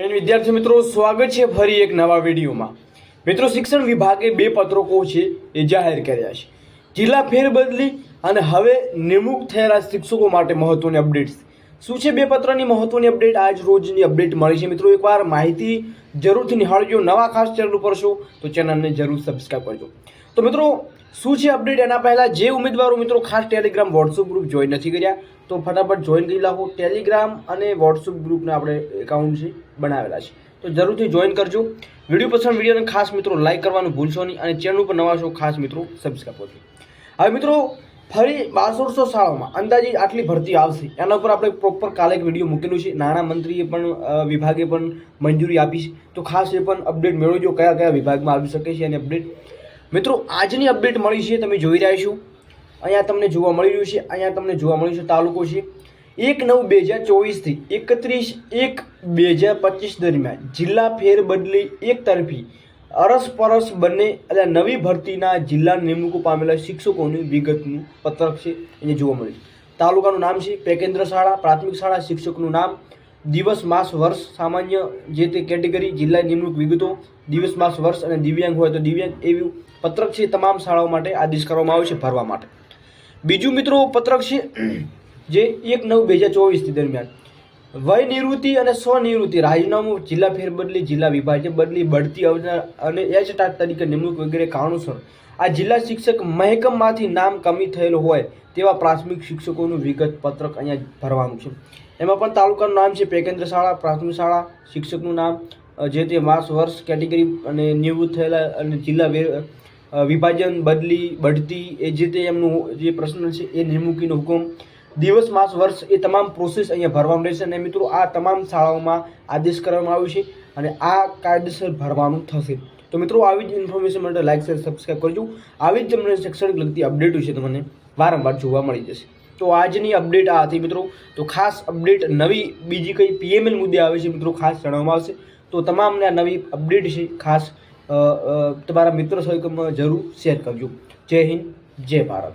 જૈન વિદ્યાર્થી મિત્રો, સ્વાગત છે ફરી એક નવા વિડીયોમાં. મિત્રો, શિક્ષણ વિભાગે બે પત્રકો છે એ જાહેર કર્યા છે. જિલ્લા ફેરબદલી અને હવે નિમણૂક થયેલા શિક્ષકો માટે મહત્વની અપડેટ્સ. શું છે બે પત્રની મહત્વની અપડેટ? આજ રોજની અપડેટ મળી છે. મિત્રો, એકવાર માહિતી જરૂરથી નિહાળજો. નવા ખાસ ચેનલ ઉપર છો તો ચેનલને જરૂર સબસ્ક્રાઈબ કરજો. તો મિત્રો શું છે અપડેટ એના પહેલાં જે ઉમેદવારો મિત્રો ખાસ ટેલિગ્રામ વોટ્સઅપ ગ્રુપ જોઈન નથી કર્યા, તો ફટાફટ જોઈન કરી લાવો ટેલિગ્રામ અને વોટ્સઅપ ગ્રુપના આપણે એકાઉન્ટ છે બનાવેલા છે. તો જરૂરથી જોઈન કરજો. વીડિયો પસંદ વિડીયોને ખાસ મિત્રો લાઇક કરવાનું ભૂલશો નહીં અને ચેનલ ઉપર નવા છો ખાસ મિત્રો સબસ્ક્રાઈબ કરજો હવે મિત્રો, ફરી બારસોળસો શાળાઓમાં અંદાજે આટલી ભરતી આવશે. એના ઉપર આપણે પ્રોપર કાલે એક વીડિયો મૂકેલું છે. નાણામંત્રીએ પણ વિભાગે પણ મંજૂરી આપી છે. તો ખાસ એ પણ અપડેટ મેળવજો કયા કયા વિભાગમાં આવી શકે છે એની અપડેટ મિત્રો, આજની અપડેટ મળી છે, તમે જોઈ રહ્યા છો. અહીંયા તમને જોવા મળી રહ્યું છે, અહીંયા તમને જોવા મળ્યું છે તાલુકો છે. એક નવ બે હજાર ચોવીસથી એકત્રીસ એક બે હજાર પચીસ દરમિયાન જિલ્લા ફેરબદલી એક તરફી અરસપરસ બંને એટલે નવી ભરતીના જિલ્લા નિમણૂકો પામેલા શિક્ષકોની વિગતનું પત્રક છે એને જોવા મળ્યું. તાલુકાનું નામ છે પેકેન્દ્ર શાળા, પ્રાથમિક શાળા, શિક્ષકનું નામ દિવસ, માસ, વર્ષ સામાન્ય જે તે કેટેગરી જિલ્લા નિમણૂક વિગતો, દિવસ, માસ, વર્ષ અને દિવ્યાંગ હોય તો દિવ્યાંગ એવું પત્રક છે તમામ શાળાઓ માટે આદેશ કરવામાં આવ્યો છે ભરવા માટે. બીજું મિત્રો પત્રક છે જે એક નવ બે હજાર ચોવીસથી દરમિયાન વય નિવૃત્તિ અને સ્વનિવૃત્તિ. રાજીનામું જિલ્લા ફેરબદલી, જિલ્લા વિભાજન બદલી, બઢતી અવસર અને એચ ટાટ તરીકે નિમણૂક વગેરે કારણોસર આ જિલ્લા શિક્ષક મહેકમમાંથી નામ કમી થયેલું હોય તેવા પ્રાથમિક શિક્ષકોનું વિગત પત્રક અહીંયા ભરવાનું છે. એમાં પણ તાલુકાનું નામ છે પેકેન્દ્ર શાળા, પ્રાથમિક શાળા, શિક્ષકનું નામ જે તે માસ, વર્ષ, કેટેગરી અને નિવૃત્ત થયેલા અને જિલ્લા વિભાજન બદલી, બઢતી એ જે તે એમનું જે પ્રશ્ન છે એ નિમણૂકીનો હુકમ દિવસ, માસ, વર્ષ એ તમામ પ્રોસેસ અહીંયા ભરવાનું રહેશે અને મિત્રો આ તમામ શાળાઓમાં આદેશ કરવામાં આવ્યો છે અને આ કાયદેસર ભરવાનું થશે. તો મિત્રો આવી જ ઇન્ફોર્મેશન માટે લાઇક શેર સબસ્ક્રાઈબ કરજો. આવી જ તમને શૈક્ષણિક લગતી અપડેટ છે તમને વારંવાર જોવા મળી જશે. તો આજની અપડેટ આ હતી મિત્રો. તો ખાસ અપડેટ નવી, બીજી કઈ પીએમએલ મુદ્દે આવે છે મિત્રો, ખાસ જણાવવામાં આવશે. તો તમામને આ નવી અપડેટ છે ખાસ તમારા મિત્રો સર્કલમાં જરૂર શેર કરજો. જય હિન્દ, જય ભારત.